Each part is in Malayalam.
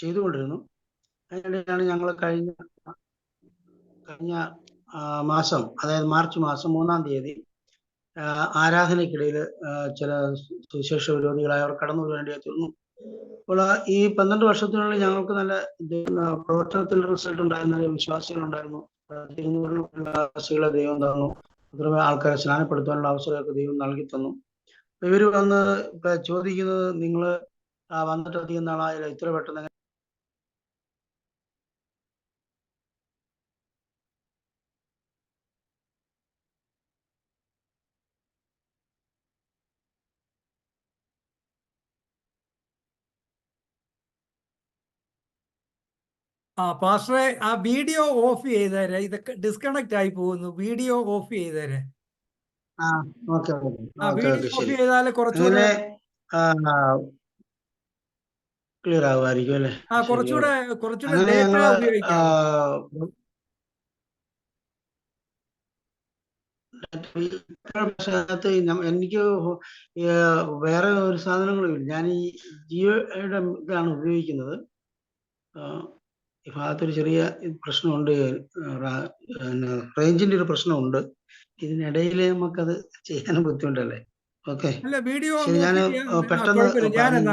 ചെയ്തുകൊണ്ടിരുന്നു. അതിനിടെയാണ് ഞങ്ങൾ കഴിഞ്ഞ കഴിഞ്ഞ മാസം അതായത് മാർച്ച് മാസം മൂന്നാം തീയതി ആരാധനയ്ക്കിടയിൽ ചില സുവിശേഷ വിരോധികളായ അവർ കടന്നു വരേണ്ടി തീർന്നു അപ്പോൾ ഈ പന്ത്രണ്ട് വർഷത്തിനുള്ളിൽ ഞങ്ങൾക്ക് നല്ല പ്രവർത്തനത്തിൽ റിസൾട്ട് ഉണ്ടായിരുന്ന വിശ്വാസികളുണ്ടായിരുന്നു വിശ്വാസികളെ ദൈവം തന്നു. അത്രമേ ആൾക്കാരെ സ്നാനപ്പെടുത്താനുള്ള അവസരമൊക്കെ ദൈവം നൽകി തന്നു. ഇവർ വന്ന് ചോദിക്കുന്നത് നിങ്ങൾ വന്നിട്ട് അധികം നാളായില്ല. ഇത്ര പെട്ടെന്ന് ആ പാസ്റ്ററെ ആ വീഡിയോ ഓഫ് ചെയ്തേരെ. ഇതൊക്കെ ഡിസ്കണക്ട് ആയി പോകുന്നു. വീഡിയോ ഓഫ് ചെയ്തേരെ. ആ വീഡിയോ ഓഫ് ചെയ്താൽ കുറച്ചുകൂടെ ക്ലിയർ ആവുമായിരിക്കും അല്ലെ? ആ കുറച്ചുകൂടെ ഡേറ്റ ഉപയോഗിക്കാം. അതിനകത്ത് എനിക്ക് വേറെ ഒരു സാധനങ്ങളും ഇല്ല. ഞാൻ ഈ ജിയോയുടെ ഇതാണ് ഉപയോഗിക്കുന്നത്. ഈ ഭാഗത്തൊരു ചെറിയ പ്രശ്നമുണ്ട്. റേഞ്ചിന്റെ ഒരു പ്രശ്നമുണ്ട്. ഇതിനിടയിൽ നമുക്കത് ചെയ്യാനും ബുദ്ധിമുട്ടല്ലേ? ഓക്കെ. ഞാൻ പെട്ടെന്ന് പെട്ടെന്ന്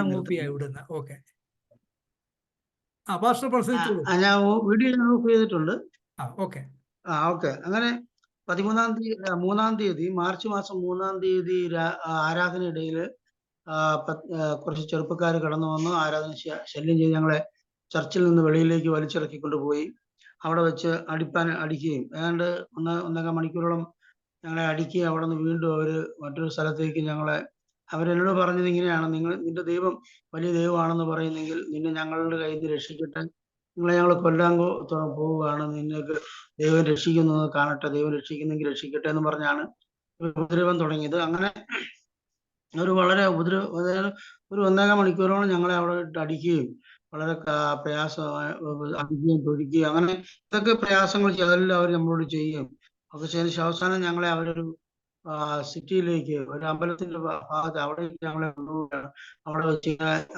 ഞാൻ വീഡിയോ ഞാൻ ചെയ്തിട്ടുണ്ട്. ആ ഓക്കെ. അങ്ങനെ പതിമൂന്നാം തീയതി മൂന്നാം തീയതി മാർച്ച് മാസം മൂന്നാം തീയതി ആരാധനയിടയിൽ കുറച്ച് ചെറുപ്പക്കാർ കടന്നു വന്നു ആരാധന ശല്യം ചെയ്ത് ഞങ്ങളെ ചർച്ചിൽ നിന്ന് വെളിയിലേക്ക് വലിച്ചിറക്കി കൊണ്ടുപോയി അവിടെ വെച്ച് അടിപ്പാൻ അടിക്കുകയും. ഏതാണ്ട് ഒന്ന് ഒന്നര മണിക്കൂറോളം ഞങ്ങളെ അടിക്കുകയും അവിടെ നിന്ന് വീണ്ടും അവർ മറ്റൊരു സ്ഥലത്തേക്ക് ഞങ്ങളെ അവരെന്നോട് പറഞ്ഞത് ഇങ്ങനെയാണ്. നിങ്ങൾ നിന്റെ ദൈവം വലിയ ദൈവമാണെന്ന് പറയുന്നെങ്കിൽ നിന്നെ ഞങ്ങളുടെ കയ്യിൽ നിന്ന് രക്ഷിക്കട്ടെ. നിങ്ങളെ ഞങ്ങൾ കൊല്ലാൻ പോവുകയാണ്. നിങ്ങൾക്ക് ദൈവം രക്ഷിക്കുന്നത് കാണട്ടെ. ദൈവം രക്ഷിക്കുന്നെങ്കിൽ രക്ഷിക്കട്ടെ എന്ന് പറഞ്ഞാണ് ഉപദ്രവം തുടങ്ങിയത്. അങ്ങനെ ഒരു വളരെ ഉപദ്രവ ഒരു ഒന്നേകാൽ മണിക്കൂറോളം ഞങ്ങളെ അവിടെ ഇട്ട് അടിക്കുകയും വളരെ പ്രയാസം അടിക്കുകയും തൊഴിക്കുകയും അങ്ങനെ ഇതൊക്കെ പ്രയാസങ്ങൾ ചെയ്ത് അതെല്ലാം അവർ നമ്മളോട് ചെയ്യും ഒക്കെ ചെയ്തതിന് അവസാനം ഞങ്ങളെ അവരൊരു സിറ്റിയിലേക്ക് ഒരു അമ്പലത്തിന്റെ ഭാഗത്ത് അവിടെ ഞങ്ങളെ കൊണ്ടുപോവുകയാണ്. അവിടെ വെച്ച്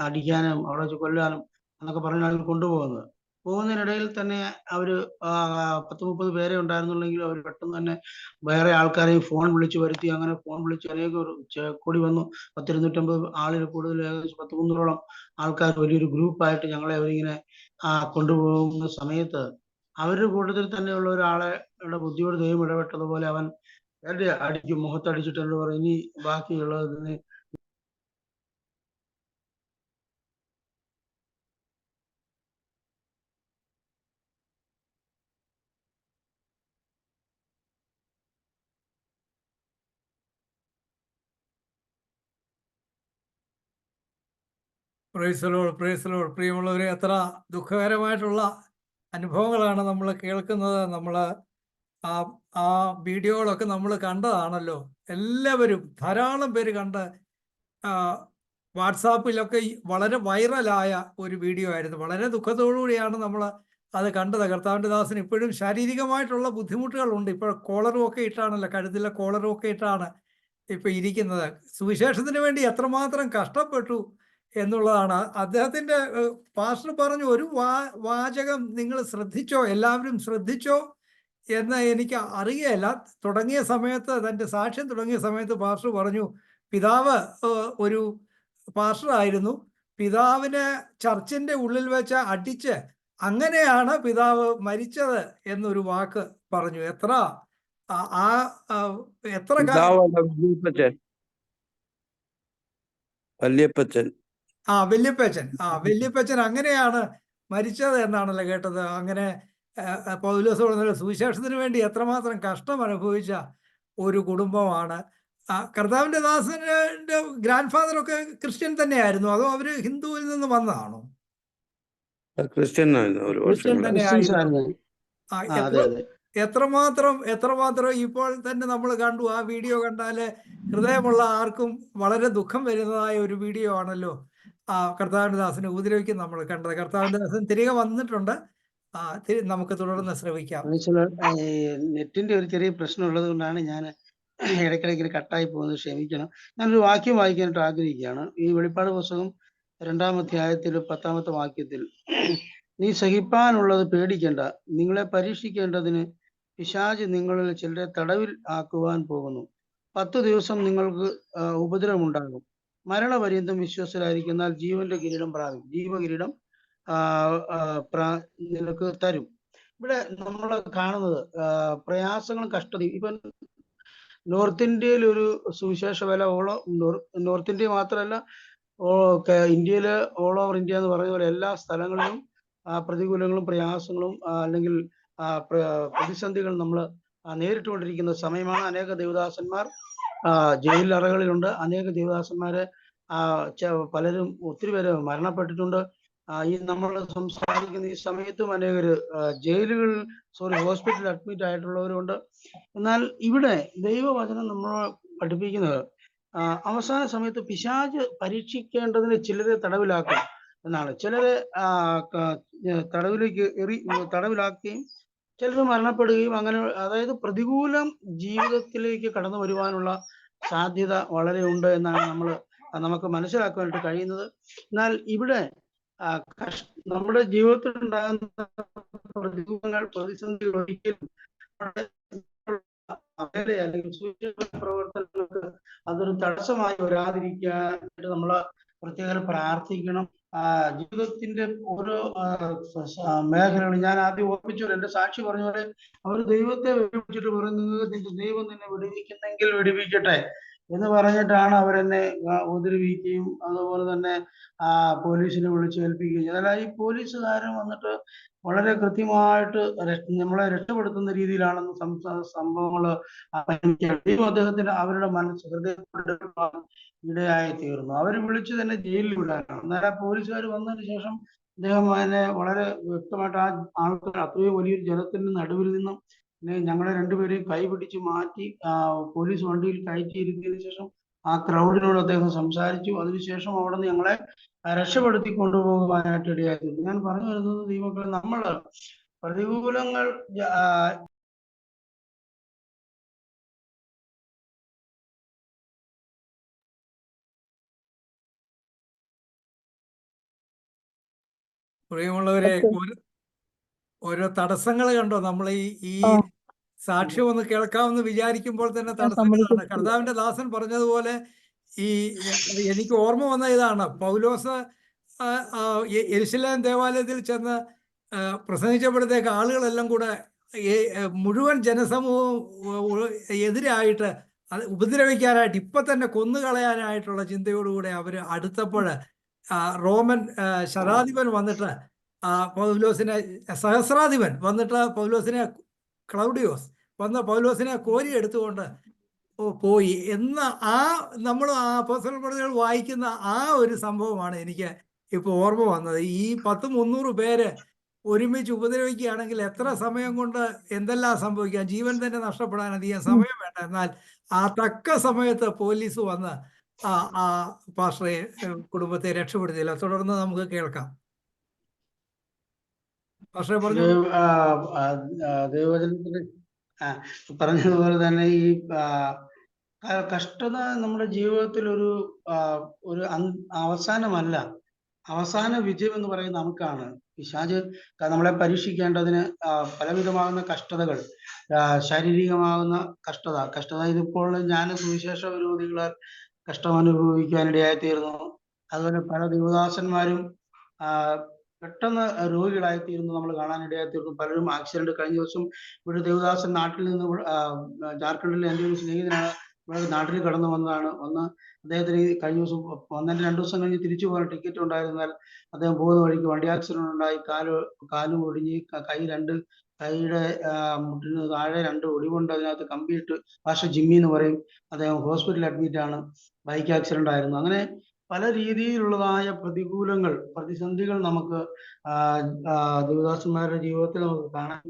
അടിക്കാനും അവിടെ വെച്ച് കൊല്ലാനും എന്നൊക്കെ പറഞ്ഞാണ് കൊണ്ടുപോകുന്നത്. പോകുന്നതിനിടയിൽ തന്നെ അവർ പത്ത് മുപ്പത് പേരെ ഉണ്ടായിരുന്നുള്ളെങ്കിൽ അവർ പെട്ടെന്ന് തന്നെ വേറെ ആൾക്കാരെയും ഫോൺ വിളിച്ചു വരുത്തി അങ്ങനെ ഫോൺ വിളിച്ച് അനേകം ഒരു കൂടി വന്നു. പത്തിരുന്നൂറ്റമ്പത് ആളിൽ കൂടുതൽ ഏകദേശം പത്ത് മുന്നൂറോളം ആൾക്കാർ വലിയൊരു ഗ്രൂപ്പായിട്ട് ഞങ്ങളെ അവരിങ്ങനെ കൊണ്ടുപോകുന്ന സമയത്ത് അവരുടെ കൂട്ടത്തിൽ തന്നെയുള്ള ഒരാളെ ബുദ്ധിയോട് ദൈവം ഇടപെട്ടതുപോലെ അവൻ എന്റെ അടിക്കും മുഖത്തടിച്ചിട്ട് എന്നോട് പറയും ഇനി ബാക്കിയുള്ളത് പ്രൈസലോൾ പ്രൈസലോൾ പ്രിയമുള്ളവരെ എത്ര ദുഃഖകരമായിട്ടുള്ള അനുഭവങ്ങളാണ് നമ്മൾ കേൾക്കുന്നത്. നമ്മൾ ആ ആ വീഡിയോകളൊക്കെ നമ്മൾ കണ്ടതാണല്ലോ. എല്ലാവരും ധാരാളം പേര് കണ്ട് വാട്സാപ്പിലൊക്കെ വളരെ വൈറലായ ഒരു വീഡിയോ ആയിരുന്നു. വളരെ ദുഃഖത്തോടുകൂടിയാണ് നമ്മൾ അത് കണ്ടത്. കർത്താവിന്റെ ദാസൻ ഇപ്പോഴും ശാരീരികമായിട്ടുള്ള ബുദ്ധിമുട്ടുകളുണ്ട്. ഇപ്പോൾ കോളറും ഒക്കെ ഇട്ടാണല്ലോ കഴുത്തിലെ കോളറും ഒക്കെ ഇട്ടാണ് ഇപ്പം ഇരിക്കുന്നത്. സുവിശേഷത്തിന് വേണ്ടി എത്രമാത്രം കഷ്ടപ്പെട്ടു എന്നുള്ളതാണ്. അദ്ദേഹത്തിന്റെ പാസ്റ്റർ പറഞ്ഞു ഒരു വാചകം നിങ്ങൾ ശ്രദ്ധിച്ചോ? എല്ലാവരും ശ്രദ്ധിച്ചോ? എന്ന് എനിക്ക് അറിയുകയില്ല തുടങ്ങിയ സമയത്ത് തന്റെ സാക്ഷ്യം തുടങ്ങിയ സമയത്ത് പാസ്റ്റർ പറഞ്ഞു പിതാവ് ഒരു പാസ്റ്റർ ആയിരുന്നു. പിതാവിനെ ചർച്ചിന്റെ ഉള്ളിൽ വെച്ച് അടിച്ച് അങ്ങനെയാണ് പിതാവ് മരിച്ചത് എന്നൊരു വാക്ക് പറഞ്ഞു. എത്ര ആ- എത്ര വല്യപ്പച്ചൻ. ആ വല്യപ്പച്ചൻ. ആ വല്യപ്പച്ചൻ അങ്ങനെയാണ് മരിച്ചത് എന്നാണല്ലോ കേട്ടത്. അങ്ങനെ പൗലോസ് പറഞ്ഞ സുവിശേഷത്തിന് വേണ്ടി എത്രമാത്രം കഷ്ടം അനുഭവിച്ച ഒരു കുടുംബമാണ്. ആ, കർത്താവിന്റെ ദാസന്റെ ഗ്രാൻഡ് ഫാദറൊക്കെ ഒക്കെ ക്രിസ്ത്യൻ തന്നെയായിരുന്നു അതോ അവർ ഹിന്ദുവിൽ നിന്ന് വന്നതാണോ? ക്രിസ്ത്യൻ ആയിരുന്നു ക്രിസ്ത്യൻ എത്രമാത്രം എത്രമാത്രം ഇപ്പോൾ തന്നെ നമ്മൾ കണ്ടു ആ വീഡിയോ കണ്ടാൽ ഹൃദയമുള്ള ആർക്കും വളരെ ദുഃഖം വരുന്നതായ ഒരു വീഡിയോ ആണല്ലോ ആ കർത്താവിന്റെ ദാസനെ ഉപദ്രവിക്കും നമ്മൾ കണ്ടത്. കർത്താവിന്റെ ദാസൻ തിരികെ വന്നിട്ടുണ്ട്. ആ നമുക്ക് തുടർന്ന് ശ്രമിക്കാം. നെറ്റിന്റെ ഒരു ചെറിയ പ്രശ്നം ഉള്ളത് കൊണ്ടാണ് ഞാൻ ഇടയ്ക്കിടയ്ക്ക് കട്ടായി പോകുന്നത്. ക്ഷമിക്കണം. ഞാനൊരു വാക്യം വായിക്കാനായിട്ട് ആഗ്രഹിക്കുകയാണ്. ഈ വെളിപ്പാട് പുസ്തകം രണ്ടാമത്തെ ആയത്തിൽ പത്താമത്തെ വാക്യത്തിൽ നീ സഹിപ്പാനുള്ളത് പേടിക്കേണ്ട. നിങ്ങളെ പരീക്ഷിക്കേണ്ടതിന് പിശാജ് നിങ്ങളിൽ ചിലരെ തടവിൽ ആക്കുവാൻ പോകുന്നു. പത്ത് ദിവസം നിങ്ങൾക്ക് ഉപദ്രവമുണ്ടാകും. മരണപര്യന്തം വിശ്വസരായിരിക്കുന്നാൽ ജീവന്റെ കിരീടം പ്രാപിക്കും. ജീവകിരീടം നിനക്ക് തരും. ഇവിടെ നമ്മൾ കാണുന്നത് പ്രയാസങ്ങളും കഷ്ടതയും. ഇപ്പം നോർത്ത് ഇന്ത്യയിൽ ഒരു സുവിശേഷ വില ഓളോ നോർത്ത് ഇന്ത്യ മാത്രമല്ല ഇന്ത്യയിൽ ഓൾ ഓവർ ഇന്ത്യ എന്ന് പറഞ്ഞ പോലെ എല്ലാ സ്ഥലങ്ങളിലും പ്രതികൂലങ്ങളും പ്രയാസങ്ങളും അല്ലെങ്കിൽ പ്രതിസന്ധികൾ നമ്മൾ നേരിട്ടുകൊണ്ടിരിക്കുന്ന സമയമാണ്. അനേക ദേവദാസന്മാർ ജയിലറകളിലുണ്ട് അനേക ദേവദാസന്മാരെ പലരും ഒത്തിരി പേര് മരണപ്പെട്ടിട്ടുണ്ട്. ഈ നമ്മൾ സംസാരിക്കുന്ന ഈ സമയത്തും അനേകർ ജയിലുകളിൽ സോറി ഹോസ്പിറ്റലിൽ അഡ്മിറ്റ് ആയിട്ടുള്ളവരുണ്ട്. എന്നാൽ ഇവിടെ ദൈവവചനം നമ്മൾ പഠിപ്പിക്കുന്നത് അവസാന സമയത്ത് പിശാജ് പരീക്ഷിക്കേണ്ടതിന് ചിലരെ തടവിലാക്കും എന്നാണ്. ചിലരെ തടവിലേക്ക് എറി തടവിലാക്കുകയും ചിലർ മരണപ്പെടുകയും അങ്ങനെ അതായത് പ്രതികൂലം ജീവിതത്തിലേക്ക് കടന്നു വരുവാനുള്ള സാധ്യത വളരെ ഉണ്ട് എന്നാണ് നമ്മൾ നമുക്ക് മനസ്സിലാക്കുവാനായിട്ട് കഴിയുന്നത്. എന്നാൽ ഇവിടെ നമ്മുടെ ജീവിതത്തിൽ ഉണ്ടാകുന്ന പ്രതികൂലങ്ങൾ ഒരിക്കലും പ്രവർത്തനങ്ങൾക്ക് അതൊരു തടസ്സമായി വരാതിരിക്കാനായിട്ട് നമ്മൾ പ്രത്യേകം പ്രാർത്ഥിക്കണം. ജീവിതത്തിന്റെ ഓരോ മേഖലകളും ഞാൻ ആദ്യം ഓർമ്മിച്ചു എന്റെ സാക്ഷി പറഞ്ഞ പോലെ അവർ ദൈവത്തെ വിളിച്ചിട്ട് പറയുന്നത് ദൈവം നിന്നെ വിടുവിക്കുന്നെങ്കിൽ വിടുവിക്കട്ടെ. എന്ന് പറഞ്ഞിട്ടാണ് അവരെന്നെ ആ, ഉപദ്രവിക്കുകയും അതുപോലെ തന്നെ ആ പോലീസിനെ വിളിച്ച് ഏൽപ്പിക്കുകയും ഈ പോലീസുകാരൻ വന്നിട്ട് വളരെ കൃത്യമായിട്ട് നമ്മളെ രക്ഷപ്പെടുത്തുന്ന രീതിയിലാണെന്ന് സംസ- സംഭവങ്ങൾ ദൈവം അദ്ദേഹത്തിന് അവരുടെ മനസ്സ് ഹൃദയം ഇടയായി തീർന്നു അവർ വിളിച്ചു തന്നെ ജയിലിൽ വിടാനാണ്. അന്നേരം പോലീസുകാർ വന്നതിന് ശേഷം അദ്ദേഹം അതിനെ വളരെ വ്യക്തമായിട്ട് ആ ആൾക്കാർ അത്രയും വലിയൊരു ജനത്തിന്റെ നടുവിൽ നിന്നും ഞങ്ങളെ രണ്ടുപേരെയും കൈപിടിച്ച് മാറ്റി പോലീസ് വണ്ടിയിൽ കയറ്റിയിരുത്തിയതിനു ശേഷം ആ ക്രൗഡിനോട് അദ്ദേഹം സംസാരിച്ചു. അതിനുശേഷം അവിടെ നിന്ന് ഞങ്ങളെ രക്ഷപ്പെടുത്തി കൊണ്ടുപോകുവാനായിട്ട് ഇടയായിരുന്നു ഞാൻ പറഞ്ഞു വരുന്നത് ദീപക്കൾ നമ്മൾ പ്രതികൂലങ്ങൾ പ്രിയമുള്ളവരെ ഒരു ഓരോ തടസ്സങ്ങൾ കണ്ടോ? നമ്മൾ ഈ ഈ സാക്ഷ്യം ഒന്ന് കേൾക്കാമെന്ന് വിചാരിക്കുമ്പോൾ തന്നെ തടസ്സങ്ങളാണ് കർത്താവിന്റെ ദാസൻ പറഞ്ഞതുപോലെ ഈ എനിക്ക് ഓർമ്മ വന്ന ഇതാണ്. പൗലോസ് യെരൂശലേം ദേവാലയത്തിൽ ചെന്ന് പ്രസംഗിച്ചപ്പോഴത്തേക്ക് ആളുകളെല്ലാം കൂടെ മുഴുവൻ ജനസമൂഹവും എതിരായിട്ട് അത് ഉപദ്രവിക്കാനായിട്ട് ഇപ്പൊ തന്നെ കൊന്നുകളയാനായിട്ടുള്ള ചിന്തയോടുകൂടെ അവർ അടുത്തപ്പോൾ റോമൻ ശതാധിപൻ വന്നിട്ട് ആ പൗലോസിനെ സഹസ്രാധിപൻ വന്നിട്ട് പൗലോസിനെ ക്ലൗഡിയോസ് വന്ന പൗലോസിനെ കോരി എടുത്തുകൊണ്ട് ഓ പോയി എന്ന ആ നമ്മൾ ആ പേഴ്സണൽ പ്രതികൾ വായിക്കുന്ന ആ ഒരു സംഭവമാണ് എനിക്ക് ഇപ്പൊ ഓർമ്മ വന്നത്. ഈ പത്ത് മുന്നൂറ് പേര് ഒരുമിച്ച് ഉപദ്രവിക്കുകയാണെങ്കിൽ എത്ര സമയം കൊണ്ട് എന്തെല്ലാം സംഭവിക്കാം? ജീവൻ തന്നെ നഷ്ടപ്പെടാൻ അധികം സമയം വേണ്ട. എന്നാൽ ആ തക്ക സമയത്ത് പോലീസ് വന്ന് ആ ആ പാസ്റ്ററെ കുടുംബത്തെ രക്ഷപ്പെടുത്തിയില്ല. തുടർന്ന് നമുക്ക് കേൾക്കാം പാസ്റ്ററെ പറഞ്ഞു ദൈവ- ആ, ആ, ആ, ദൈവവചനത്തിന് പറഞ്ഞതുപോലെ തന്നെ ഈ കഷ്ടത നമ്മുടെ ജീവിതത്തിൽ ഒരു ഒരു അവസാനമല്ല. അവസാന വിജയം എന്ന് പറയുന്നത് നമുക്കാണ്. പിശാജ് നമ്മളെ പരീക്ഷിക്കേണ്ടതിന് പലവിധമാകുന്ന കഷ്ടതകൾ ശാരീരികമാകുന്ന കഷ്ടത. കഷ്ടത ഇതിപ്പോൾ ഞാൻ സുവിശേഷ വിരോധികളാൽ കഷ്ടം അനുഭവിക്കാനിടയായി തീർന്നു അതുപോലെ പല ദേവദാസന്മാരും പെട്ടെന്ന് രോഗികളായി തീരുന്നു നമ്മൾ കാണാനിടയായി തീർന്നു പലരും ആക്സിഡന്റ് കഴിഞ്ഞ ദിവസം ഇവിടെ ദേവദാസൻ നാട്ടിൽ നിന്ന് ജാർഖണ്ഡിലെ എന്റെ ഒരു സ്നേഹിതനാണ്. ഇവിടെ നാട്ടിൽ കടന്നു വന്നതാണ്. ഒന്ന് അദ്ദേഹത്തിന് കഴിഞ്ഞ ദിവസം ഒന്നര രണ്ടു ദിവസം കഴിഞ്ഞ് തിരിച്ചു പോകാൻ ടിക്കറ്റ് ഉണ്ടായിരുന്നാൽ അദ്ദേഹം പോകുന്ന വഴിക്ക് വണ്ടി ആക്സിഡന്റ് ഉണ്ടായി. കാൽ കാലും ഒടിഞ്ഞ് കൈ രണ്ട് കൈയുടെ മുട്ടിന് താഴെ രണ്ട് ഒടിവുണ്ട്. അതിനകത്ത് കമ്പിയിട്ട് ഭാഷ ജിമ്മി എന്ന് പറയും. അദ്ദേഹം ഹോസ്പിറ്റലിൽ അഡ്മിറ്റ് ആണ്. ബൈക്ക് ആക്സിഡന്റ് ആയിരുന്നു. അങ്ങനെ പല രീതിയിലുള്ളതായ പ്രതികൂലങ്ങൾ പ്രതിസന്ധികൾ നമുക്ക് ദേവദാസന്മാരുടെ ജീവിതത്തിൽ നമുക്ക് കാണാൻ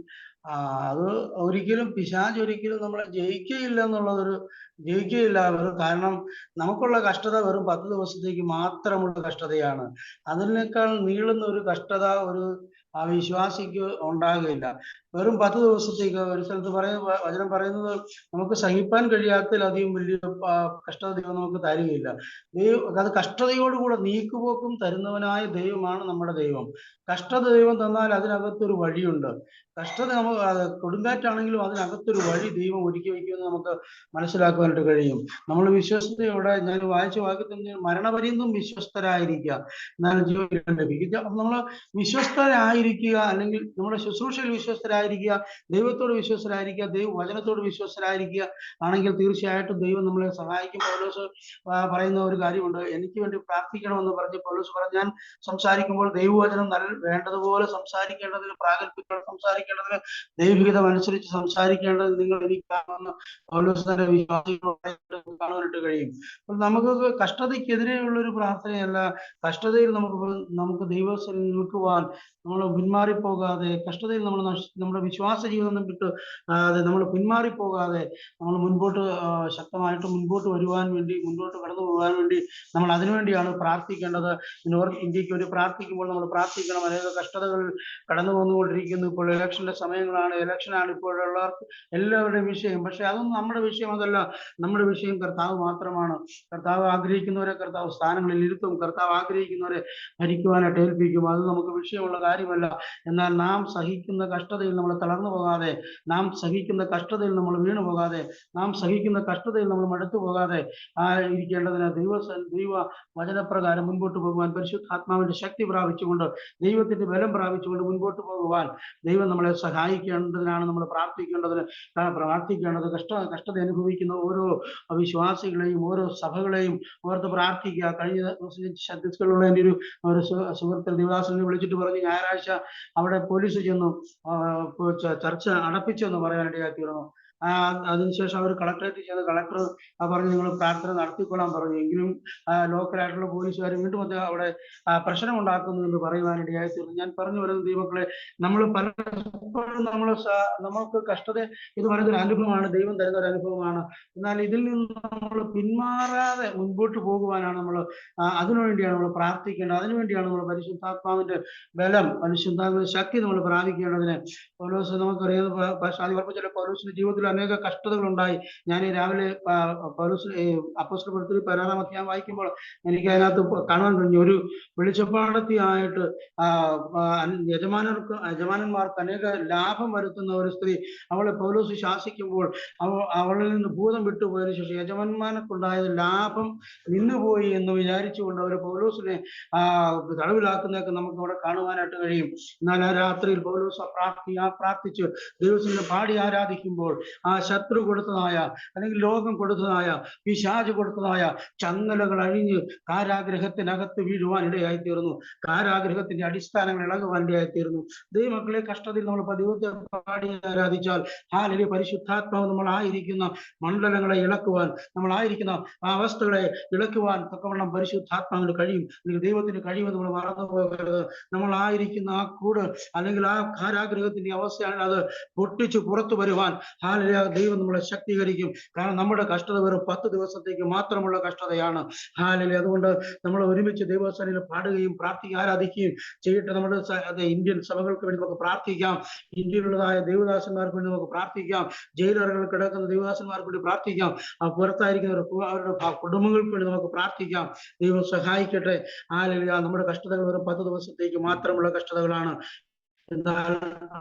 അത് ഒരിക്കലും പിശാച് ഒരിക്കലും നമ്മളെ ജയിക്കുകയില്ല എന്നുള്ളതൊരു ജയിക്കുകയില്ല കാരണം നമുക്കുള്ള കഷ്ടത വെറും പത്ത് ദിവസത്തേക്ക് മാത്രമുള്ള കഷ്ടതയാണ്. അതിനേക്കാൾ നീളുന്ന ഒരു കഷ്ടത ഒരു ആ വിശ്വാസിക്ക് ഉണ്ടാകുകയില്ല. വെറും പത്ത് ദിവസത്തേക്ക് ഒരു സ്ഥലത്ത് പറയുന്ന വചനം പറയുന്നത് നമുക്ക് സഹിപ്പാൻ കഴിയാത്തതിലധികം വലിയ കഷ്ടത ദൈവം നമുക്ക് തരികയില്ല. ദൈവം അത് കഷ്ടതയോടുകൂടെ നീക്കുപോക്കും തരുന്നവനായ ദൈവമാണ് നമ്മുടെ ദൈവം. കഷ്ടത ദൈവം തന്നാൽ അതിനകത്തൊരു വഴിയുണ്ട്. കഷ്ടത നമുക്ക് കൊടുങ്കാറ്റാണെങ്കിലും അതിനകത്തൊരു വഴി ദൈവം ഒരുക്കി വയ്ക്കുമെന്ന് നമുക്ക് മനസ്സിലാക്കുവാനായിട്ട് കഴിയും. നമ്മൾ വിശ്വസ്തയോടെ ഞാൻ വായിച്ച വാക്യത്തിൽ മരണപര്യന്തം വിശ്വസ്തരായിരിക്കുക. എന്നാലും ജീവിതം ലഭിക്കുക. നമ്മൾ വിശ്വസ്തരായിരിക്കുക അല്ലെങ്കിൽ നമ്മുടെ ശുശ്രൂഷയിൽ വിശ്വസ്തരായിരിക്കുക ദൈവത്തോട് വിശ്വസ്തരായിരിക്കുക ദൈവ വചനത്തോട് വിശ്വസ്തരായിരിക്കുക ആണെങ്കിൽ തീർച്ചയായിട്ടും ദൈവം നമ്മളെ സഹായിക്കും. പൗലോസ് പറയുന്ന ഒരു കാര്യമുണ്ട്. എനിക്ക് വേണ്ടി പ്രാർത്ഥിക്കണമെന്ന് പറഞ്ഞ് പൗലോസ് പറഞ്ഞു. ഞാൻ സംസാരിക്കുമ്പോൾ ദൈവവചനം നല്ല വേണ്ടതുപോലെ സംസാരിക്കേണ്ടതിന് പ്രാഗൽഭ്യത്തോടെ സംസാരിക്കേണ്ടതിന് ദൈവികത അനുസരിച്ച് സംസാരിക്കേണ്ടത് നിങ്ങൾ എനിക്കാണെന്ന് പൗലോസ് തന്നെ വിശ്വാസികളോട് കാണുവാനായിട്ട് കഴിയും. നമുക്ക് കഷ്ടതയ്ക്കെതിരെയുള്ള ഒരു പ്രാർത്ഥനയല്ല. കഷ്ടതയിൽ നമുക്ക് നമുക്ക് ദൈവത്തിൽ നിൽക്കുവാൻ നമ്മൾ പിന്മാറിപ്പോകാതെ കഷ്ടതയിൽ നമ്മൾ നമ്മുടെ വിശ്വാസ ജീവിതം വിട്ട് അതെ നമ്മൾ പിന്മാറിപ്പോകാതെ നമ്മൾ മുൻപോട്ട് ശക്തമായിട്ട് മുൻപോട്ട് വരുവാൻ വേണ്ടി മുൻപോട്ട് കടന്നു പോകാൻ വേണ്ടി നമ്മൾ അതിനുവേണ്ടിയാണ് പ്രാർത്ഥിക്കേണ്ടത്. ഇന്ത്യയ്ക്ക് വേണ്ടി പ്രാർത്ഥിക്കുമ്പോൾ നമ്മൾ പ്രാർത്ഥിക്കണം. അനേക കഷ്ടതകൾ കടന്നു വന്നുകൊണ്ടിരിക്കുന്നു. ഇപ്പോൾ ഇലക്ഷന്റെ സമയങ്ങളാണ് ഇലക്ഷനാണ് ഇപ്പോഴുള്ളവർക്ക് എല്ലാവരുടെയും വിഷയം. പക്ഷെ അതൊന്നും നമ്മുടെ വിഷയം അതല്ല നമ്മുടെ വിഷയം കർത്താവ് മാത്രമാണ്. കർത്താവ് ആഗ്രഹിക്കുന്നവരെ കർത്താവ് സ്ഥാനങ്ങളിൽ ഇരുത്തും. കർത്താവ് ആഗ്രഹിക്കുന്നവരെ ഭരിക്കുവാനായിട്ട് ഏൽപ്പിക്കും. അത് നമുക്ക് വിഷയമുള്ള കാര്യമല്ല. എന്നാൽ നാം സഹിക്കുന്ന കഷ്ടതയിൽ നമ്മൾ തളർന്നു പോകാതെ നാം സഹിക്കുന്ന കഷ്ടതയിൽ നമ്മൾ വീണു പോകാതെ നാം സഹിക്കുന്ന കഷ്ടതയിൽ നമ്മൾ മടുത്തു പോകാതെ ആ ഇരിക്കേണ്ടതിന് ദൈവ ദൈവ വചനപ്രകാരം മുൻപോട്ട് പോകുവാൻ പരിശുദ്ധാത്മാവിന്റെ ശക്തി പ്രാപിച്ചുകൊണ്ട് ദൈവത്തിന്റെ ബലം പ്രാപിച്ചുകൊണ്ട് മുൻപോട്ട് പോകുവാൻ ദൈവം നമ്മളെ സഹായിക്കേണ്ടതിനാണ് നമ്മൾ പ്രാർത്ഥിക്കേണ്ടതിന് പ്രാർത്ഥിക്കേണ്ടത് കഷ്ട കഷ്ടത അനുഭവിക്കുന്ന ഓരോ വിശ്വാസികളെയും ഓരോ സഭകളെയും ഓർത്ത് പ്രാർത്ഥിക്കുക. കഴിഞ്ഞ ഛത്തീസ്ഗഡിലുള്ള എന്റെ ഒരു ഒരു സുഹൃത്ത് ദേവദാസനെ വിളിച്ചിട്ട് പറഞ്ഞു ഞായറാഴ്ച അവിടെ പോലീസ് ചെന്നു ചർച്ച അടപ്പിച്ചെന്ന് ആ അതിനുശേഷം അവർ കളക്ടറേറ്റിൽ ചെന്ന് കളക്ടർ പറഞ്ഞു നിങ്ങൾ പ്രാർത്ഥന നടത്തിക്കൊള്ളാൻ പറഞ്ഞു. എങ്കിലും ലോക്കലായിട്ടുള്ള പോലീസുകാർ വീണ്ടും അത് അവിടെ പ്രശ്നം ഉണ്ടാക്കുന്നു എന്ന് പറയുവാനിടയായി തീർന്നു. ഞാൻ പറഞ്ഞു വരുന്ന ദൈവങ്ങളെ നമ്മൾ പലപ്പോഴും നമ്മൾ നമ്മൾക്ക് കഷ്ടത ഇത് പറയുന്ന ഒരു അനുഭവമാണ് ദൈവം തരുന്ന ഒരു അനുഭവമാണ്. എന്നാൽ ഇതിൽ നിന്ന് നമ്മൾ പിന്മാറാതെ മുൻപോട്ട് പോകുവാനാണ് നമ്മൾ അതിനുവേണ്ടിയാണ് നമ്മൾ പ്രാർത്ഥിക്കേണ്ടത്. അതിനുവേണ്ടിയാണ് നമ്മൾ പരിശുദ്ധാത്മാവിന്റെ ബലം പരിശുദ്ധാത്മാവിന്റെ ശക്തി നമ്മൾ പ്രാപിക്കേണ്ടതിന്. പൗലോസ് നമുക്കറിയാം പൗലോസിന്റെ ജീവിതത്തിൽ അനേക കഷ്ടതകൾ ഉണ്ടായി ഞാൻ രാവിലെ പൗലോസ് അപ്പോസ്റ്റൽ പ്രവൃത്തി പതിനാറാം അധ്യായം വായിക്കുമ്പോൾ എനിക്ക് അതിനകത്ത് കാണാൻ കഴിഞ്ഞു. ഒരു വെളിച്ചപ്പാടത്തിയായിട്ട് യജമാനർക്ക് യജമാനന്മാർക്ക് അനേക ലാഭം വരുത്തുന്ന ഒരു സ്ത്രീ അവളെ പൗലോസ് ശാസിക്കുമ്പോൾ അവ അവളിൽ നിന്ന് ഭൂതം വിട്ടുപോയതിനു ശേഷം യജമാനർക്കുണ്ടായത് ലാഭം നിന്നുപോയി എന്ന് വിചാരിച്ചുകൊണ്ട് അവർ പൗലോസിനെ തടവിലാക്കുന്നതൊക്കെ നമുക്ക് അവിടെ കാണുവാനായിട്ട് കഴിയും. എന്നാൽ ആ രാത്രിയിൽ പൗലോസ് പ്രാർത്ഥി ആ പ്രാർത്ഥിച്ച് ദൈവത്തിനെ പാടി ആരാധിക്കുമ്പോൾ ആ ശത്രു കൊടുത്തതായ അല്ലെങ്കിൽ ലോകം കൊടുത്തതായ പിശാച് കൊടുത്തതായ ചങ്ങലകൾ അഴിഞ്ഞ് കാരാഗ്രഹത്തിനകത്ത് വീഴുവാൻ ഇടയായി തീർന്നു കാരാഗ്രഹത്തിന്റെ അടിസ്ഥാനങ്ങൾ ഇളകുവാൻ ഇടയായി തീർന്നു ദൈവമക്കളെ കഷ്ടത്തിൽ നമ്മൾ പതിവത്തെ പാടി ആരാധിച്ചാൽ ആ വലിയ പരിശുദ്ധാത്മാവ് നമ്മൾ ആയിരിക്കുന്ന മണ്ഡലങ്ങളെ ഇളക്കുവാൻ നമ്മൾ ആയിരിക്കുന്ന ആ അവസ്ഥകളെ ഇളക്കുവാൻ തക്കവണ്ണം പരിശുദ്ധാത്മാവിന് കഴിയും. അല്ലെങ്കിൽ ദൈവത്തിന് കഴിയുമെന്ന് നമ്മൾ മറന്നു പോകരുത് നമ്മൾ ആയിരിക്കുന്ന ആ കൂട് അല്ലെങ്കിൽ ആ കാരാഗ്രഹത്തിന്റെ അവസ്ഥയാണ് അത് പൊട്ടിച്ച് പുറത്തു വരുവാൻ ഹാലലിയ ദൈവം നമ്മളെ ശക്തീകരിക്കും. കാരണം നമ്മുടെ കഷ്ടത വെറും പത്ത് ദിവസത്തേക്ക് മാത്രമുള്ള കഷ്ടതയാണ്. ഹാലലി അതുകൊണ്ട് നമ്മൾ ഒരുമിച്ച് ദൈവസ്ഥാനിൽ പാടുകയും പ്രാർത്ഥിക്കുകയും ആരാധിക്കുകയും ചെയ്തിട്ട് നമ്മുടെ ഇന്ത്യൻ സഭകൾക്ക് വേണ്ടി നമുക്ക് പ്രാർത്ഥിക്കാം. ഇന്ത്യയിലുള്ളതായ ദൈവദാസന്മാർക്ക് വേണ്ടി നമുക്ക് പ്രാർത്ഥിക്കാം. ജയിലറകൾ കിടക്കുന്ന ദൈവദാസന്മാർക്ക് വേണ്ടി പ്രാർത്ഥിക്കാം. പുറത്തായിരിക്കുന്നവർ അവരുടെ കുടുംബങ്ങൾക്ക് വേണ്ടി നമുക്ക് പ്രാർത്ഥിക്കാം. ദൈവം സഹായിക്കട്ടെ. ഹാലലിയ. നമ്മുടെ കഷ്ടതകൾ വെറും പത്ത് ദിവസത്തേക്ക് മാത്രമുള്ള കഷ്ടതകളാണ്. എന്നാൽ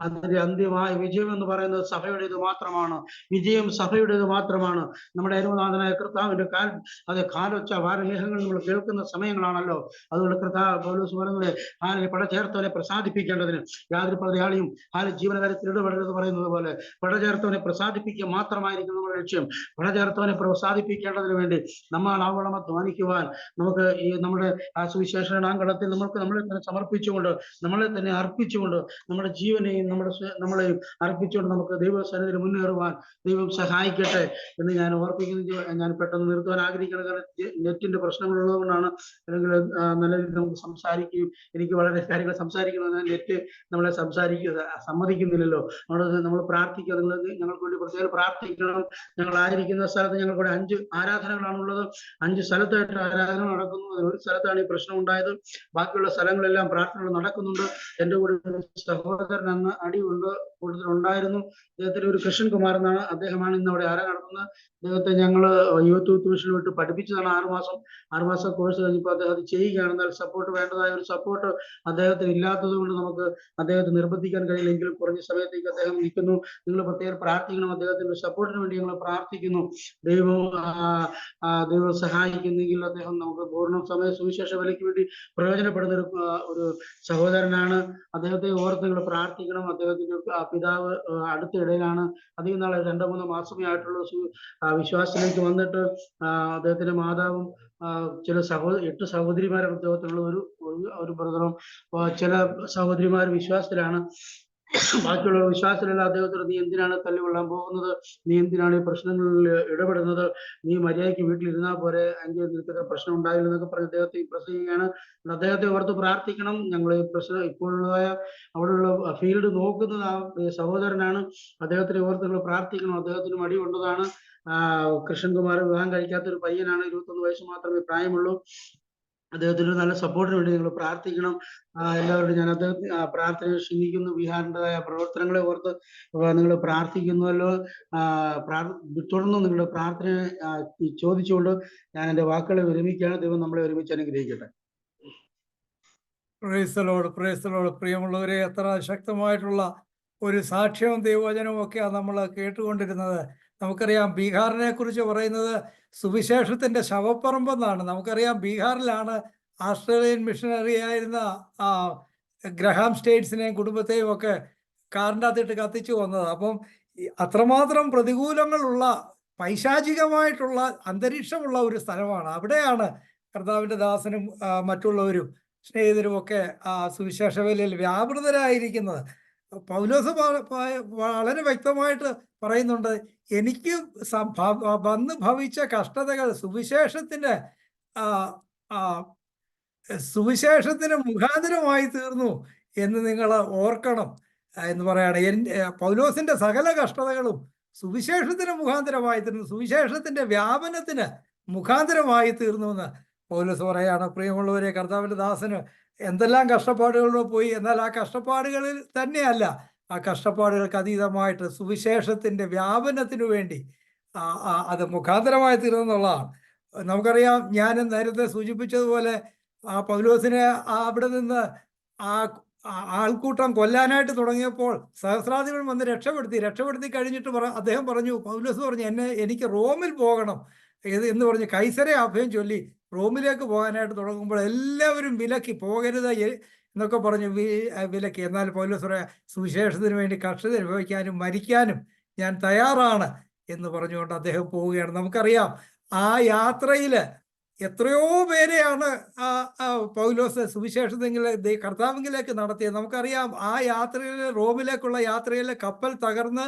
അതിന്റെ അന്ത്യമായ വിജയം എന്ന് പറയുന്നത് സഭയുടേത് മാത്രമാണ്. വിജയം സഭയുടേത് മാത്രമാണ്. നമ്മുടെ അരുമനാഥനായ കർത്താവിന്റെ കാൽ അത് കാലൊച്ച വാരലേഖങ്ങൾ നമ്മൾ കേൾക്കുന്ന സമയങ്ങളാണല്ലോ. അതുകൊണ്ട് കർത്താവ് പൗലോസ് പറയുന്നത് ആരെ പടചേർത്തവനെ പ്രസാദിപ്പിക്കേണ്ടതിന്. യാതൊരു പടയാളിയും ആരെ ജീവനകാര്യത്തിൽ ഇടപെടരുത് പറയുന്നത് പോലെ പടചേർത്തവനെ പ്രസാദിപ്പിക്കുക മാത്രമായിരിക്കും നമ്മുടെ ലക്ഷ്യം. പടചേർത്തവനെ പ്രസാദിപ്പിക്കേണ്ടതിന് വേണ്ടി നമ്മൾ ആവണം അധ്വാനിക്കുവാൻ നമുക്ക് ഈ നമ്മുടെ ആ സുവിശേഷണാങ്കണത്തിൽ നമുക്ക് നമ്മളെ തന്നെ സമർപ്പിച്ചുകൊണ്ട് നമ്മളെ തന്നെ അർപ്പിച്ചുകൊണ്ട് നമ്മുടെ ജീവനെയും നമ്മുടെ നമ്മളെയും അർപ്പിച്ചുകൊണ്ട് നമുക്ക് ദൈവസന്നിധിയിൽ മുന്നേറുവാൻ ദൈവം സഹായിക്കട്ടെ എന്ന് ഞാൻ ഓർപ്പിക്കുന്നു. ഞാൻ പെട്ടെന്ന് നിർത്തുവാൻ ആഗ്രഹിക്കുന്നത് കാരണം നെറ്റിന്റെ നെറ്റിന്റെ പ്രശ്നങ്ങളുള്ളതുകൊണ്ടാണ് അല്ലെങ്കിൽ നല്ല രീതിയിൽ നമുക്ക് സംസാരിക്കുകയും എനിക്ക് വളരെ കാര്യങ്ങൾ സംസാരിക്കണമെന്ന് നെറ്റ് നമ്മളെ സംസാരിക്കുക സമ്മതിക്കുന്നില്ലല്ലോ. അവിടെ നമ്മൾ പ്രാർത്ഥിക്കുക. നിങ്ങൾ ഞങ്ങൾക്ക് വേണ്ടി പ്രത്യേകം പ്രാർത്ഥിക്കണം. ഞങ്ങൾ ആയിരിക്കുന്ന സ്ഥലത്ത് ഞങ്ങൾക്ക് അഞ്ച് ആരാധനകളാണുള്ളത്. അഞ്ച് സ്ഥലത്തായിട്ട് ആരാധന നടക്കുന്നു. ഒരു സ്ഥലത്താണ് ഈ പ്രശ്നം ഉണ്ടായത്. ബാക്കിയുള്ള സ്ഥലങ്ങളെല്ലാം പ്രാർത്ഥനകൾ നടക്കുന്നുണ്ട്. എന്റെ കൂടെ സഹോദരൻ അന്ന് അടിയുണ്ട് കൂടുതൽ ഉണ്ടായിരുന്നു അദ്ദേഹത്തിന് ഒരു കൃഷ്ണൻ കുമാർ എന്നാണ് അദ്ദേഹമാണ് ഇന്ന് അവിടെ ആരാ നടത്തുന്നത്? അദ്ദേഹത്തെ ഞങ്ങൾ യൂത്ത് മിഷനിൽ വിട്ട് പഠിപ്പിച്ചതാണ് ആറുമാസം ആറുമാസം കോഴ്സ് കഴിഞ്ഞപ്പോൾ അദ്ദേഹം അത് ചെയ്യുകയാണ്. എന്നാൽ സപ്പോർട്ട് വേണ്ടതായ ഒരു സപ്പോർട്ട് അദ്ദേഹത്തിന് ഇല്ലാത്തത് കൊണ്ട് നമുക്ക് അദ്ദേഹത്തെ നിർബന്ധിക്കാൻ കഴിയില്ലെങ്കിലും കുറഞ്ഞ സമയത്തേക്ക് അദ്ദേഹം നിൽക്കുന്നു. നിങ്ങൾ പ്രത്യേകം പ്രാർത്ഥിക്കണം. അദ്ദേഹത്തിന്റെ സപ്പോർട്ടിന് വേണ്ടി ഞങ്ങൾ പ്രാർത്ഥിക്കുന്നു. ദൈവം ദൈവം സഹായിക്കുന്നെങ്കിൽ അദ്ദേഹം നമുക്ക് പൂർണ സമയ സുവിശേഷ വിലയ്ക്ക് വേണ്ടി പ്രയോജനപ്പെടുന്ന ഒരു സഹോദരനാണ്. അദ്ദേഹത്തെ ഓർത്ത് നിങ്ങൾ പ്രാർത്ഥിക്കണം. അദ്ദേഹത്തിന്റെ പിതാവ് അടുത്തിടയിലാണ് അധികം നാളെ രണ്ടോ മൂന്നോ മാസമേ ആയിട്ടുള്ള വിശ്വാസത്തിലേക്ക് വന്നിട്ട് അദ്ദേഹത്തിന്റെ മാതാവും ചില സഹോ എട്ട് സഹോദരിമാരാണ് അദ്ദേഹത്തിനുള്ള ഒരു- ഒരു ബ്രദറും ചില സഹോദരിമാർ വിശ്വാസത്തിലാണ്. ബാക്കിയുള്ള വിശ്വാസത്തിലുള്ള അദ്ദേഹത്തോട് നീ എന്തിനാണ് തല്ലുകൊള്ളാൻ പോകുന്നത്? നീ എന്തിനാണ് ഈ പ്രശ്നങ്ങളിൽ ഇടപെടുന്നത്? നീ മര്യാദയ്ക്ക് വീട്ടിലിരുന്നാൽ പോരെ എങ്കിൽ നിനക്ക് പ്രശ്നം ഉണ്ടായില്ല എന്നൊക്കെ പറഞ്ഞ് അദ്ദേഹത്തെ ഇംപ്രസ് ചെയ്യുകയാണ് അദ്ദേഹത്തെ ഓർത്ത് പ്രാർത്ഥിക്കണം. ഞങ്ങൾ ഈ പ്രശ്നം ഇപ്പോഴുള്ളതായ അവിടെയുള്ള ഫീൽഡ് നോക്കുന്നത് ആ സഹോദരനാണ്. അദ്ദേഹത്തിനെ ഓർത്ത് നിങ്ങൾ പ്രാർത്ഥിക്കണം. അദ്ദേഹത്തിന് മടി കൊണ്ടതാണ്. കൃഷ്ണൻകുമാർ വിവാഹം കഴിക്കാത്ത ഒരു പയ്യനാണ്. ഇരുപത്തൊന്ന് വയസ്സ് മാത്രമേ പ്രായമുള്ളൂ. അദ്ദേഹത്തിന് നല്ല സപ്പോർട്ടിന് വേണ്ടി നിങ്ങൾ പ്രാർത്ഥിക്കണം. എല്ലാവരോടും ഞാൻ അദ്ദേഹത്തിന് പ്രാർത്ഥന ക്ഷണിക്കുന്നു. ബീഹാറിന്റെതായ പ്രവർത്തനങ്ങളെ ഓർത്ത് നിങ്ങൾ പ്രാർത്ഥിക്കുന്നുവല്ലോ. തുടർന്ന് നിങ്ങളുടെ പ്രാർത്ഥന ചോദിച്ചുകൊണ്ട് ഞാൻ എന്റെ വാക്കുകളെ വിരമിക്കുകയാണ്. ദൈവം നമ്മളെ ഒരുമിച്ച് അനുഗ്രഹിക്കട്ടെ. പ്രേസലോട് പ്രേസലോട് പ്രിയമുള്ളവരെ എത്ര ശക്തമായിട്ടുള്ള ഒരു സാക്ഷ്യവും ദൈവവചനവും ഒക്കെയാണ് നമ്മൾ കേട്ടുകൊണ്ടിരുന്നത്. നമുക്കറിയാം ബീഹാറിനെ കുറിച്ച് പറയുന്നത് സുവിശേഷത്തിന്റെ ശവപ്പറമ്പെന്നാണ്. നമുക്കറിയാം ബീഹാറിലാണ് ആസ്ട്രേലിയൻ മിഷണറി ആയിരുന്ന ഗ്രഹാം സ്റ്റേറ്റ്സിനെയും കുടുംബത്തെയും ഒക്കെ കാറിന്റെ അകത്തിട്ട് കത്തിച്ചു വന്നത്. അപ്പം അത്രമാത്രം പ്രതികൂലങ്ങളുള്ള പൈശാചികമായിട്ടുള്ള അന്തരീക്ഷമുള്ള ഒരു സ്ഥലമാണ്. അവിടെയാണ് കർത്താവിന്റെ ദാസനും മറ്റുള്ളവരും സ്നേഹിതരും ഒക്കെ ആ സുവിശേഷ വേലയിൽ വ്യാപൃതരായിരിക്കുന്നത്. പൗലോസ് വളരെ വ്യക്തമായിട്ട് പറയുന്നുണ്ട് എനിക്ക് വന്നു ഭവിച്ച കഷ്ടതകൾ സുവിശേഷത്തിന്റെ സുവിശേഷത്തിന് മുഖാന്തരമായി തീർന്നു എന്ന് നിങ്ങൾ ഓർക്കണം എന്ന് പറയാണ്. എന്റെ പൗലോസിന്റെ സകല കഷ്ടതകളും സുവിശേഷത്തിന് മുഖാന്തരമായി തീർന്നു സുവിശേഷത്തിന്റെ വ്യാപനത്തിന് മുഖാന്തരമായി തീർന്നു എന്ന് പൗലോസ് പറയാണ്. പ്രിയമുള്ളവരെ കർത്താവിന്റെ ദാസന് എന്തെല്ലാം കഷ്ടപ്പാടുകളിലൂടെ പോയി എന്നാൽ ആ കഷ്ടപ്പാടുകളിൽ തന്നെയല്ല ആ കഷ്ടപ്പാടുകൾക്ക് അതീതമായിട്ട് സുവിശേഷത്തിന്റെ വ്യാപനത്തിനു വേണ്ടി അത് മുഖാന്തരമായി തീർന്നെന്നുള്ളതാണ്. നമുക്കറിയാം ഞാൻ നേരത്തെ സൂചിപ്പിച്ചതുപോലെ ആ പൗലോസിനെ അവിടെ നിന്ന് ആ ആൾക്കൂട്ടം കൊല്ലാനായിട്ട് തുടങ്ങിയപ്പോൾ സഹസ്രാധിപൻ വന്ന് രക്ഷപ്പെടുത്തി. രക്ഷപ്പെടുത്തി കഴിഞ്ഞിട്ട് പറ അദ്ദേഹം പറഞ്ഞു പൗലോസ് പറഞ്ഞു എന്നെ എനിക്ക് റോമിൽ പോകണം എന്ന് പറഞ്ഞ് കൈസരെ അഭയം ചൊല്ലി റോമിലേക്ക് പോകാനായിട്ട് തുടങ്ങുമ്പോൾ എല്ലാവരും വിലക്കി പോകരുത് എന്നൊക്കെ പറഞ്ഞ് വിലക്കി. എന്നാൽ പൗലോസ് പറയാ സുവിശേഷത്തിന് വേണ്ടി കഷ്ടത അനുഭവിക്കാനും മരിക്കാനും ഞാൻ തയ്യാറാണ് എന്ന് പറഞ്ഞുകൊണ്ട് അദ്ദേഹം പോവുകയാണ്. നമുക്കറിയാം ആ യാത്രയിൽ എത്രയോ പേരെയാണ് പൗലോസ് സുവിശേഷത്തെങ്കിലെ കർത്താവിലേക്ക് നടത്തിയത്. നമുക്കറിയാം ആ യാത്രയിൽ റോമിലേക്കുള്ള യാത്രയിലെ കപ്പൽ തകർന്ന്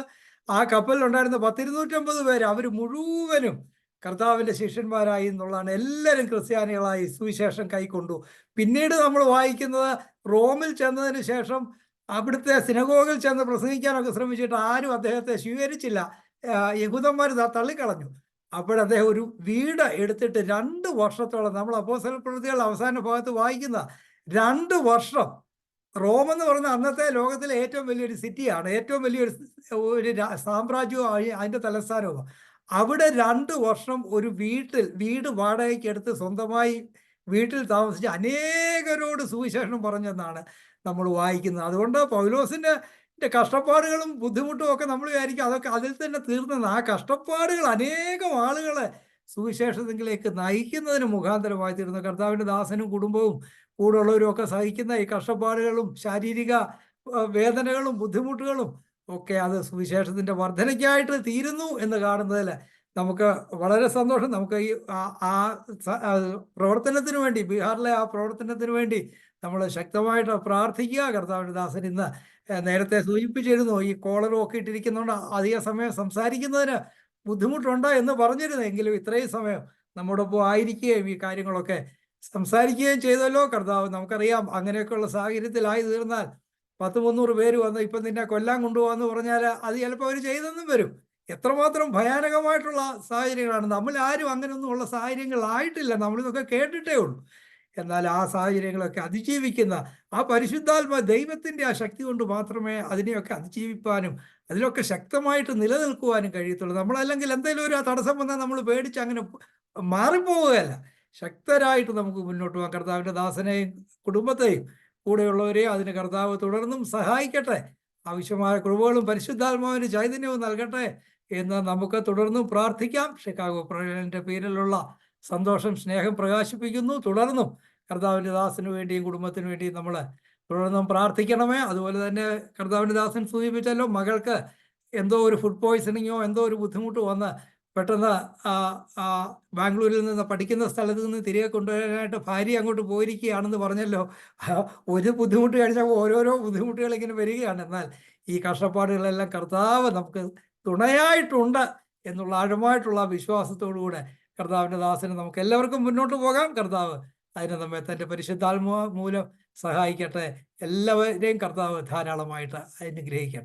ആ കപ്പലിലുണ്ടായിരുന്ന പത്തിരുന്നൂറ്റമ്പത് പേര് അവർ മുഴുവനും കർത്താവിന്റെ ശിഷ്യന്മാരായി എന്നുള്ളതാണ് എല്ലാവരും ക്രിസ്ത്യാനികളായി സുവിശേഷം കൈക്കൊണ്ടു പിന്നീട് നമ്മൾ വായിക്കുന്നത് റോമിൽ ചെന്നതിന് ശേഷം അവിടുത്തെ സിനഗോഗിൽ ചെന്ന് പ്രസംഗിക്കാനൊക്കെ ശ്രമിച്ചിട്ട് ആരും അദ്ദേഹത്തെ സ്വീകരിച്ചില്ല. യഹൂദന്മാർ തള്ളിക്കളഞ്ഞു. അപ്പോൾ അദ്ദേഹം ഒരു വീട് എടുത്തിട്ട് രണ്ട് വർഷത്തോളം നമ്മൾ അപ്പോസൽ പ്രവൃത്തികൾ അവസാന ഭാഗത്ത് വായിക്കുന്ന രണ്ട് വർഷം റോം എന്ന് പറയുന്ന അന്നത്തെ ലോകത്തിലെ ഏറ്റവും വലിയൊരു സിറ്റിയാണ്. ഏറ്റവും വലിയൊരു ഒരു സാമ്രാജ്യവും അതിന്റെ അതിന്റെ തലസ്ഥാനവും അവിടെ രണ്ട് വർഷം ഒരു വീട്ടിൽ വീട് വാടകയ്ക്ക് എടുത്ത് സ്വന്തമായി വീട്ടിൽ താമസിച്ച് അനേകരോട് സുവിശേഷം പറഞ്ഞെന്നാണ് നമ്മൾ വായിക്കുന്നത്. അതുകൊണ്ട് പൗലോസിന്റെ കഷ്ടപ്പാടുകളും ബുദ്ധിമുട്ടും ഒക്കെ നമ്മൾ വിചാരിക്കും അതൊക്കെ അതിൽ തന്നെ തീർന്നെന്ന്. ആ കഷ്ടപ്പാടുകൾ അനേകം ആളുകളെ സുവിശേഷത്തിലേക്ക് നയിക്കുന്നതിന് മുഖാന്തരമായി തീർന്നു. കർത്താവിന്റെ ദാസനും കുടുംബവും കൂടെയുള്ളവരും ഒക്കെ സഹിക്കുന്ന ഈ കഷ്ടപ്പാടുകളും ശാരീരിക വേദനകളും ബുദ്ധിമുട്ടുകളും ഒക്കെ അത് സുവിശേഷത്തിന്റെ വർധനയ്ക്കായിട്ട് തീരുന്നു എന്ന് കാണുന്നതിൽ നമുക്ക് വളരെ സന്തോഷം. നമുക്ക് ഈ ആ- പ്രവർത്തനത്തിന് വേണ്ടി ബീഹാറിലെ ആ പ്രവർത്തനത്തിന് വേണ്ടി നമ്മൾ ശക്തമായിട്ട് പ്രാർത്ഥിക്കുക. കർത്താവിന്റെ ദാസൻ ഇന്ന് നേരത്തെ സൂചിപ്പിച്ചിരുന്നു ഈ കോളറും ഒക്കെ ഇട്ടിരിക്കുന്നതുകൊണ്ട് അധിക സമയം സംസാരിക്കുന്നതിന് ബുദ്ധിമുട്ടുണ്ടോ എന്ന് പറഞ്ഞിരുന്നു. എങ്കിലും ഇത്രയും സമയം നമ്മോടൊപ്പം ആയിരിക്കുകയും ഈ കാര്യങ്ങളൊക്കെ സംസാരിക്കുകയും ചെയ്തല്ലോ. കർത്താവ് നമുക്കറിയാം അങ്ങനെയൊക്കെയുള്ള സാഹചര്യത്തിലായി തീർന്നാൽ പത്ത് മുന്നൂറ് പേര് വന്ന് ഇപ്പം നിന്നെ കൊല്ലാൻ കൊണ്ടുപോകാന്ന് പറഞ്ഞാൽ അത് ചിലപ്പോൾ അവർ ചെയ്തെന്നും വരും. എത്രമാത്രം ഭയാനകമായിട്ടുള്ള സാഹചര്യങ്ങളാണ്. നമ്മൾ ആരും അങ്ങനെയൊന്നുമുള്ള സാഹചര്യങ്ങളായിട്ടില്ല നമ്മളിതൊക്കെ കേട്ടിട്ടേ ഉള്ളൂ. എന്നാൽ ആ സാഹചര്യങ്ങളൊക്കെ അതിജീവിക്കുന്ന ആ പരിശുദ്ധാത്മ ദൈവത്തിന്റെ ആ ശക്തി കൊണ്ട് മാത്രമേ അതിനെയൊക്കെ അതിജീവിപ്പാനും അതിലൊക്കെ ശക്തമായിട്ട് നിലനിൽക്കുവാനും കഴിയത്തുള്ളൂ. നമ്മളല്ലെങ്കിൽ എന്തെങ്കിലും ഒരു തടസ്സം വന്നാൽ നമ്മൾ പേടിച്ച് അങ്ങനെ മാറിപ്പോവുകയല്ല. ശക്തരായിട്ട് നമുക്ക് മുന്നോട്ട് പോകാം. കർത്താവിന്റെ ദാസനെയും കുടുംബത്തെയും കൂടെയുള്ളവരെയും അതിന് കർത്താവ് തുടർന്നും സഹായിക്കട്ടെ. ആവശ്യമായ കൃപകളും പരിശുദ്ധാത്മാവിന് ചൈതന്യവും നൽകട്ടെ എന്ന് നമുക്ക് തുടർന്നും പ്രാർത്ഥിക്കാം. ഷിക്കാഗോ പ്രകടനന്റെ പേരിലുള്ള സന്തോഷം സ്നേഹം പ്രകാശിപ്പിക്കുന്നു. തുടർന്നും കർത്താവിന്റെ ദാസന് വേണ്ടിയും കുടുംബത്തിന് വേണ്ടിയും നമ്മൾ തുടർന്നും പ്രാർത്ഥിക്കണമേ. അതുപോലെ തന്നെ കർത്താവിന്റെ ദാസൻ സൂചിപ്പിച്ചല്ലോ മകൾക്ക് എന്തോ ഒരു ഫുഡ് പോയ്സണിങ്ങോ എന്തോ ഒരു ബുദ്ധിമുട്ട് വന്ന് പെട്ടെന്ന് ബാംഗ്ലൂരിൽ നിന്ന് പഠിക്കുന്ന സ്ഥലത്ത് നിന്ന് തിരികെ കൊണ്ടുവരാനായിട്ട് ഭാര്യ അങ്ങോട്ട് പോയിരിക്കുകയാണെന്ന് പറഞ്ഞല്ലോ. ഒരു ബുദ്ധിമുട്ട് കഴിച്ചാൽ ഓരോരോ ബുദ്ധിമുട്ടുകൾ ഇങ്ങനെ വരികയാണ്. എന്നാൽ ഈ കഷ്ടപ്പാടുകളെല്ലാം കർത്താവ് നമുക്ക് തുണയായിട്ടുണ്ട് എന്നുള്ള ആഴമായിട്ടുള്ള വിശ്വാസത്തോടുകൂടെ കർത്താവിന്റെ ദാസന് നമുക്ക് എല്ലാവർക്കും മുന്നോട്ട് പോകാം. കർത്താവ് അതിനെ നമ്മെ തന്റെ പരിശുദ്ധാത്മ മൂലം സഹായിക്കട്ടെ. എല്ലാവരെയും കർത്താവ് ധാരാളമായിട്ട് അനുഗ്രഹിക്കട്ടെ.